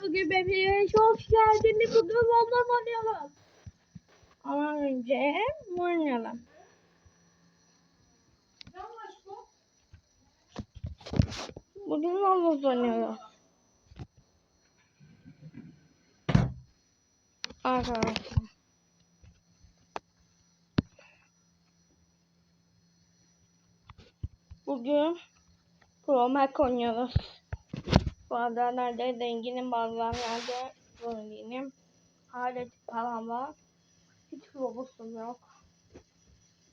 bugün bebeğe hoş geldiniz. Bugün ondan oynayalım. Ama önce oynayalım. Bugün ondan oynayalım. Arkadaşlar. Bugün Pro Mac. Zenginim bazılar nerede zenginim. Hala param var. Hiç robusum yok.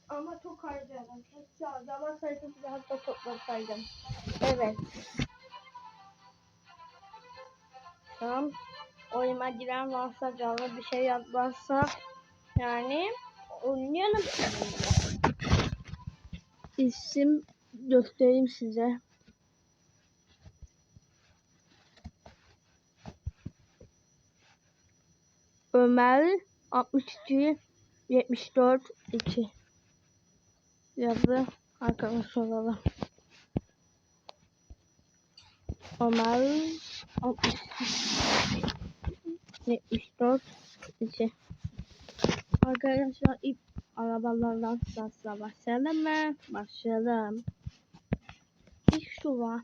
Ama çok harcadım. Keşke harcamasaydım biraz da toplasaydım. Evet. Tamam. Oyuna giren varsa canlı bir şey yapmazsa yani oynayalım. İsim göstereyim size. Ömer 62 74 2 yazı arkadaş olalım. Ömer 62 74 2 Arkadaşlar ip arabalardan sırasına başlayalım mı? Başlayalım. İlk şu var.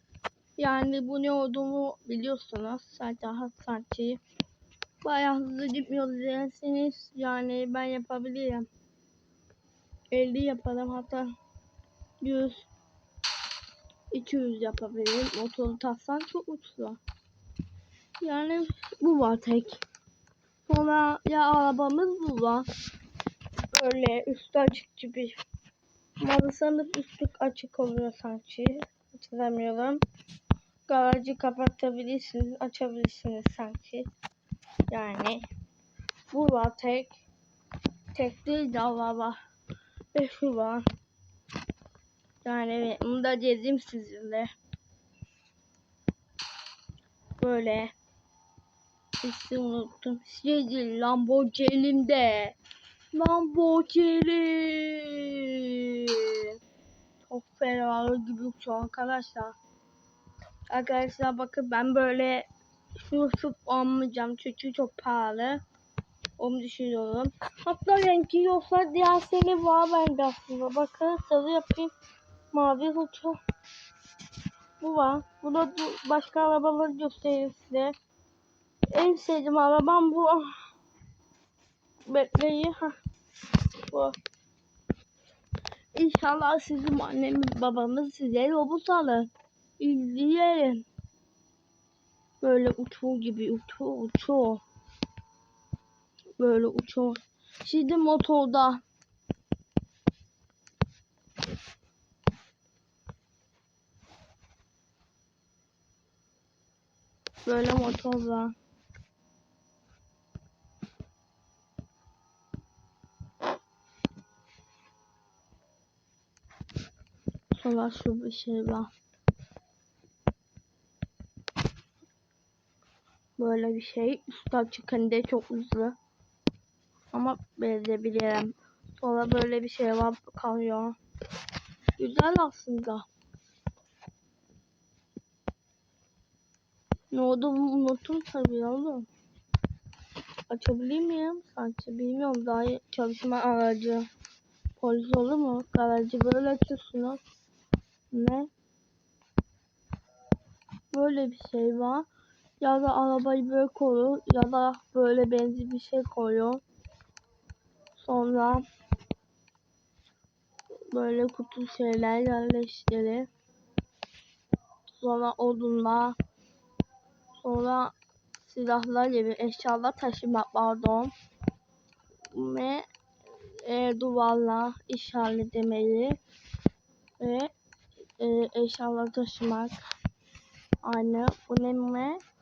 Yani bu ne olduğunu biliyorsunuz. Sadece sanki bayağı hızlı gitmiyor derseniz yani ben yapabilirim. 50 yaparım hatta 100 200 yapabilirim. Motoru taksan çok uçlu. Yani bu var tek. Sonra ya arabamız bu var. Böyle üstü açık gibi. Malısanız üstü açık oluyor sanki. Hatırlamıyorum. Garajı kapatabilirsiniz, açabilirsiniz sanki. Yani bu var tek. Tek değil de araba. Ve şu var. Yani bunu da gezeyim sizinle. Böyle. İsmi unuttum. Değil, Lamborghini'mde. Lamborghini. Çok fena gibi uçuyor arkadaşlar. Arkadaşlar bakın ben böyle şunu şup almayacağım çünkü çok pahalı. Onu düşünüyorum. Hatta rengi yoksa diğer sene var bende aslında. Bakın sarı yapayım. Mavi uçuyor. Bu var. Bu da başka arabaları göstereyim size. En sevdiğim arabam bu. Bekleyin. Heh. Bu. İnşallah sizin annemiz babamız size robot alır. İzleyelim. Böyle uçuyor gibi uçuyor uçuyor. Böyle uçuyor. Şimdi motorda. Böyle motorda. Sonra şu bir şey var. Böyle bir şey. Üstü açık hani de çok hızlı. Ama benzebilirim. Sonra böyle bir şey var kalıyor. Güzel aslında. Ne oldu unuttum tabii oğlum. Açabilir miyim? Sanki bilmiyorum daha çalışma aracı. Polis olur mu? Aracı böyle açıyorsunuz. Ne? Böyle bir şey var. Ya da arabayı böyle koyuyor ya da böyle benzin bir şey koyuyor. Sonra böyle kutu şeyler yerleştirir. Sonra odunla sonra silahlar gibi eşyalar taşımak pardon. Ve e, duvarla işaretlemeyi ve e, eşyalar taşımak. Aynı bu?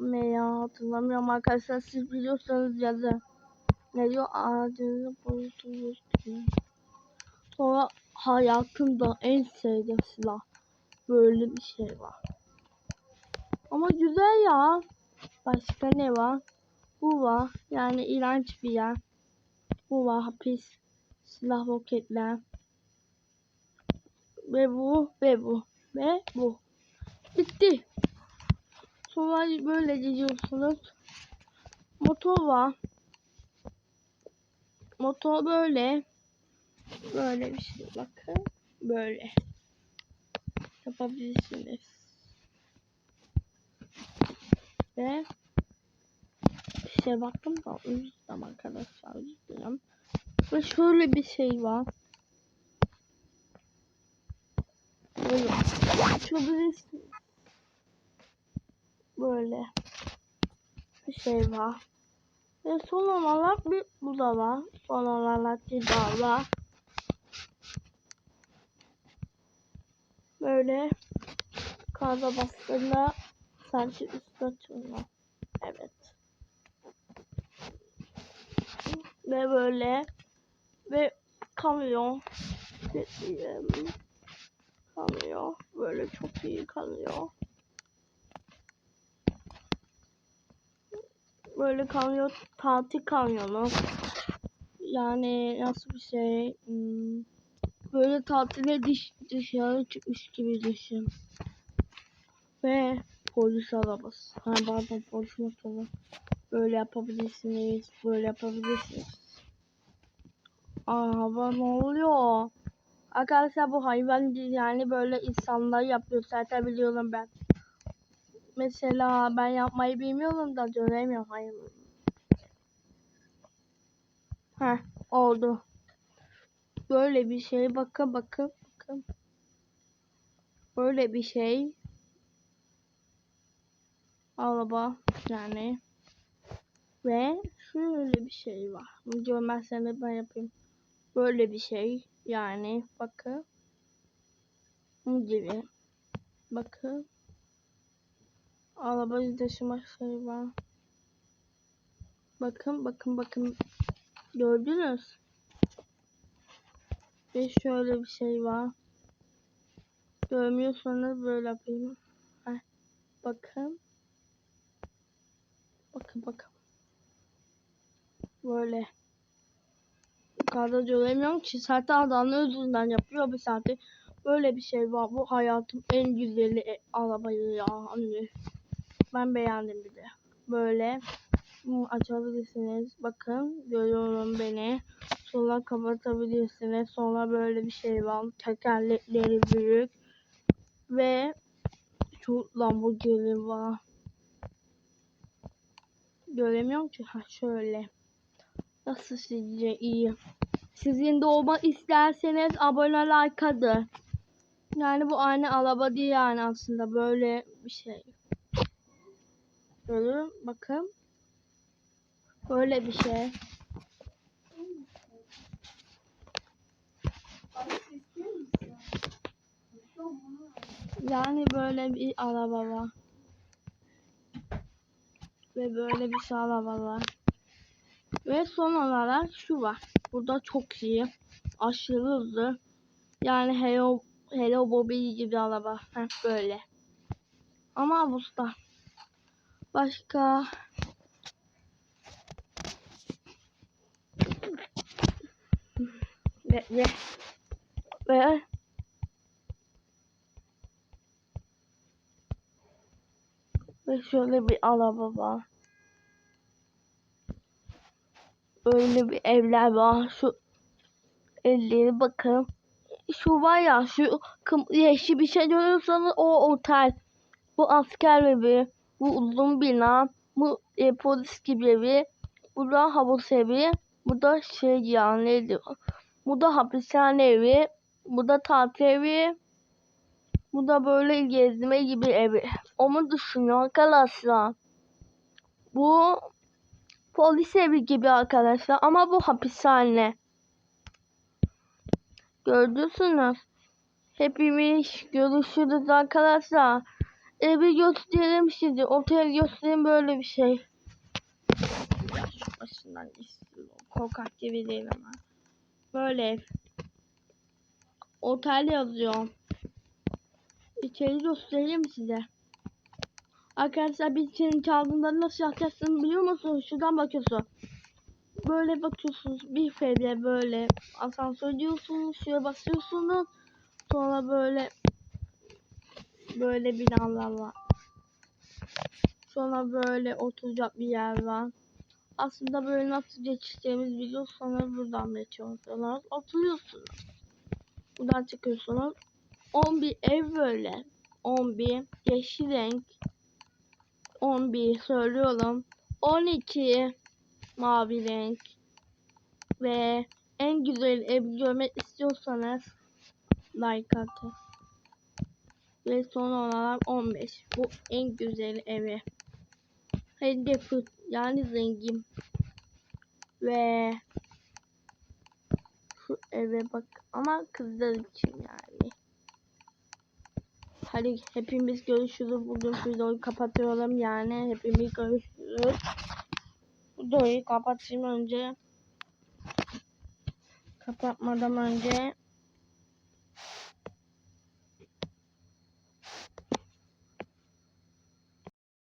Ne ya hatırlamıyorum arkadaşlar siz biliyorsanız yazın. Ne diyor ağacını diyor. Sonra hayatımda en sevdiğim silah. Böyle bir şey var. Ama güzel ya. Başka ne var? Bu var. Yani iğrenç bir yer. Bu var hapis. Silah roketler. Ve bu ve bu. Ve bu. Bitti. Sonra böyle gidiyorsunuz. Motor var. Motor böyle. Böyle bir şey bakın. Böyle. Yapabilirsiniz. Ve bir şey baktım da üzüldüm arkadaşlar üzüldüm. Ve şöyle bir şey var. Böyle açabilirsiniz. Böyle bir şey var. Ve son olarak bir bu da var. Son olarak bir daha var. Böyle kaza bastığında sanki üstü açılıyor. Evet. Ve böyle ve kamyon Bekleyelim. Kalıyor. Böyle çok iyi kalıyor. Böyle kamyon tatil kamyonu. Yani nasıl bir şey? hmm, Böyle tatile dış, dışarı çıkmış gibi düşün. Ve polis arabası. Ha pardon polis motoru. Böyle yapabilirsiniz. Böyle yapabilirsiniz. Aa ne oluyor? Arkadaşlar bu hayvan yani böyle insanlar yapıyor zaten biliyorum ben. Mesela ben yapmayı bilmiyorum da göremiyorum hayvan. Heh oldu. Böyle bir şey bakın bakın bakın. Böyle bir şey. Araba yani. Ve şöyle bir şey var. Görmezseniz ben yapayım. Böyle bir şey yani bakın. Bu gibi. Bakın. Arabayı taşıma şey var. Bakın bakın bakın. Gördünüz. Ve şöyle bir şey var. Görmüyorsanız böyle yapayım. Heh. Bakın. Bakın bakın. Böyle. Yukarıda göremiyorum ki zaten adamın özünden yapıyor bir saati. Böyle bir şey var. Bu hayatım en güzeli e, arabayı ya anne. Ben beğendim bir de. Böyle açabilirsiniz. Bakın görüyorum beni. Sonra kapatabilirsiniz. Sonra böyle bir şey var. Tekerlekleri büyük. Ve şu Lamborghini var. Göremiyorum ki. Ha şöyle. Nasıl sizce iyi? Sizin de olmak isterseniz abone like atın. Yani bu aynı araba değil yani aslında böyle bir şey. Böyle bakın. Böyle bir şey. Yani böyle bir araba var. Ve böyle bir şey araba var. Ve son olarak şu var. Burada çok iyi. Aşırı hızlı. Yani Hello, Hello Bobby gibi araba. Heh, böyle. Ama usta. Başka. Ve, ve, ve ve şöyle bir araba var. Öyle bir evler var. Şu elleri bakın. Şu var ya şu yeşil bir şey görüyorsanız o otel. Bu asker evi. Bu uzun bina. Bu e, polis gibi evi. Bu da havuz evi. Bu da şey yani neydi? Bu da hapishane evi. Bu da tatil evi. Bu da böyle gezme gibi evi. Onu düşünüyor arkadaşlar. Bu polis evi gibi arkadaşlar ama bu hapishane. Gördünüz. Hepimiz görüşürüz arkadaşlar. Evi göstereyim size. Otel göstereyim böyle bir şey. Şu başından istiyorum. Korkak gibi değil ama. Böyle. Otel yazıyor. İçeri göstereyim size. Arkadaşlar biz senin çaldığında nasıl yapacaksın biliyor musunuz? Şuradan bakıyorsun. Böyle bakıyorsunuz bir fede böyle asansör diyorsunuz. Şuraya basıyorsunuz. Sonra böyle böyle binalar var. Sonra böyle oturacak bir yer var. Aslında böyle nasıl geçeceğimizi biliyorsanız buradan geçiyorsunuz. Oturuyorsunuz. Buradan çıkıyorsunuz. 11 ev böyle. 11 yeşil renk. 11 söylüyorum. 12 mavi renk. Ve en güzel ev görmek istiyorsanız like atın. Ve son olarak 15. Bu en güzel evi. Hedefi yani zengin. Ve şu eve bak ama kızlar için yani. Hadi hepimiz görüşürüz. Bugün videoyu kapatıyorum yani. Hepimiz görüşürüz. Videoyu kapatayım önce. Kapatmadan önce